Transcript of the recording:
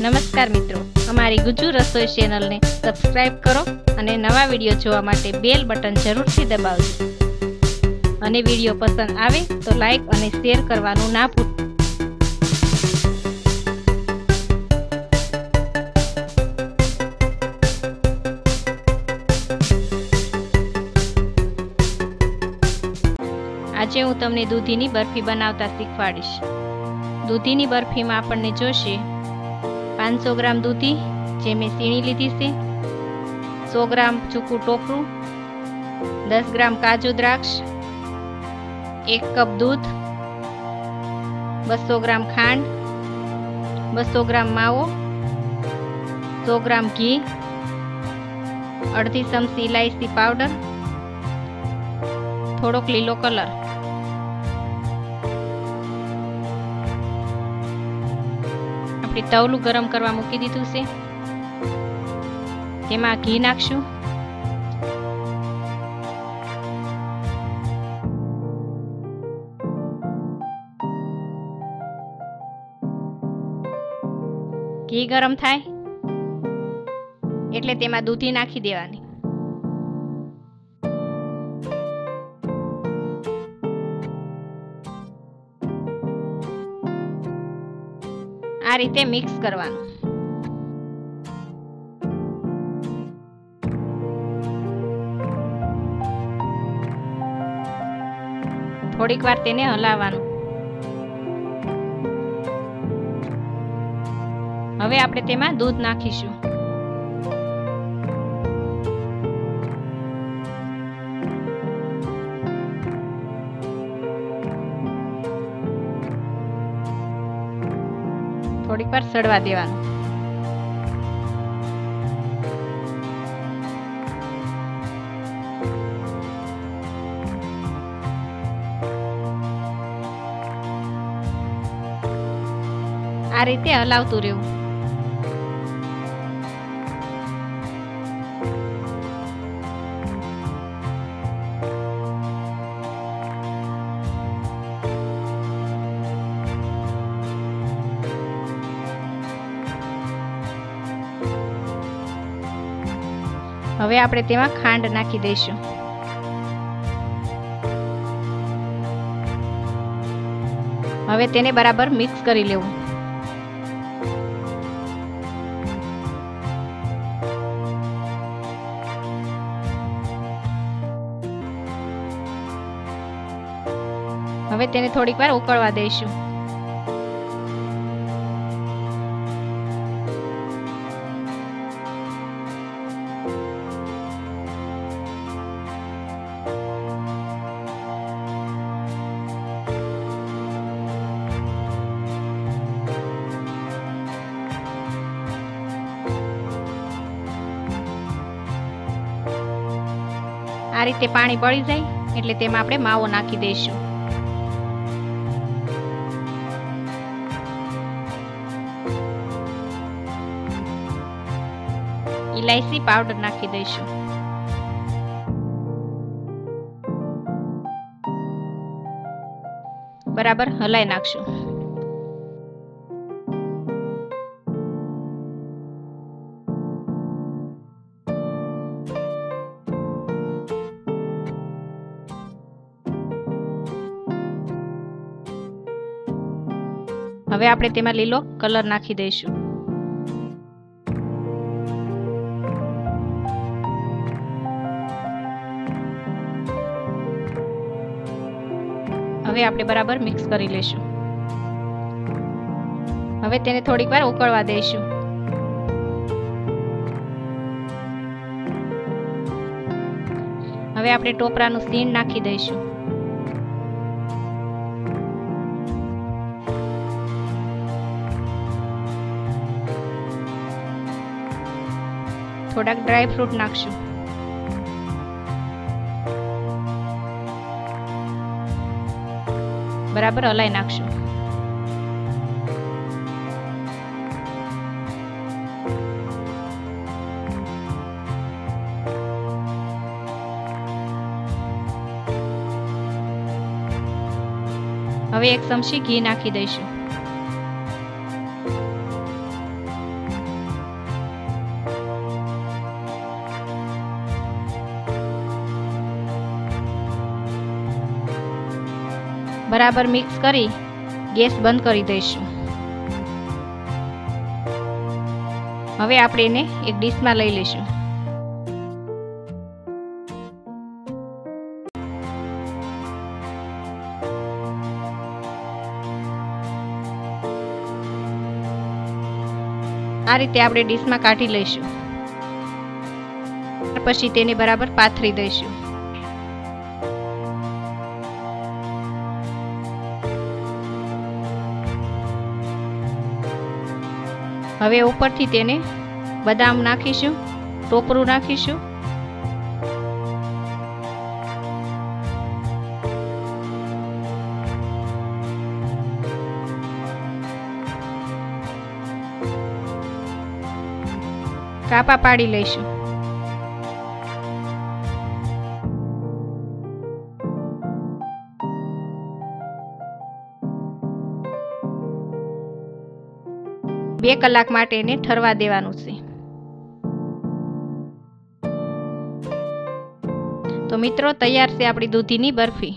નમસ્કાર મિત્રો. અમારી ગુજુ રસોઈ ચેનલને સબસ્ક્રાઇબ કરો અને નવા વીડિયો જોવા માટે બેલ બટન જરૂરથી દબાવજો. અને વીડિયો પસંદ આવે તો લાઈક અને શેર કરવાનું ના ભૂલતા આજે હું તમને દૂધીની બરફી બનાવતા શીખવાડીશ. દૂધીની બરફીમાં આપણને જોશે પાંચસો ગ્રામ દૂધી, જે મેં સીણી લીધી છે. સો ગ્રામ ચૂકું ટોપરું દસ ગ્રામ કાજુ દ્રાક્ષ, એક કપ દૂધ, બસો ગ્રામ ખાંડ, બસો ગ્રામ માવો, સો ગ્રામ ઘી, અડધી ચમચી ઇલાયચી પાવડર, થોડોક લીલો કલર. આપણે તવલું ગરમ કરવા મૂકી દીધું છે. તેમાં ઘી નાખશું. ઘી ગરમ થાય. એટલે તેમાં દૂધી નાખી દેવાની. આ રીતે મિક્સ કરવાનું. થોડીક વાર તેને હલાવવાનું. હવે આપણે તેમાં દૂધ નાખીશું. થોડીક સડવા દેવાનું. આ રીતે હલાવતું રહેવું. હવે આપણે તેમાં ખાંડ નાખી દઈશું. હવે તેને બરાબર મિક્સ કરી લેવું. હવે તેને થોડીક વાર ઉકળવા દઈશું. આ રીતે પાણી બળી જાય, એટલે તેમાં આપણે માવો નાખી દઈશું. ઇલાયચી પાવડર નાખી દઈશું. બરાબર હલાઈ નાખશું. હવે આપણે તેમાં લીલો કલર નાખી દઈશું. હવે આપણે બરાબર મિક્સ કરી લઈશું. હવે તેને થોડીક વાર ઉકળવા દઈશું. હવે આપણે ટોપરાનું સીણ નાખી દઈશું. થોડાક ડ્રાય ફ્રૂટ નાખશું. બરાબર હલાઈ નાખશું. હવે એક ચમચી ઘી નાખી દઈશું. બરાબર મિક્સ કરી ગેસ બંધ કરી દઈશું. હવે આપણે એને એક ડીશમાં લઈ લઈશું. આ રીતે આપણે ડીશમાં કાઢી લઈશું. પછી તેને બરાબર પાથરી દઈશું. હવે ઉપરથી તેને બદામ નાખીશું ટોપરું નાખીશું. કાપા પાડી લઈશું. બે કલાક માટે એને ઠરવા દેવાનું છે. તો મિત્રો તૈયાર છે આપણી દૂધીની બરફી.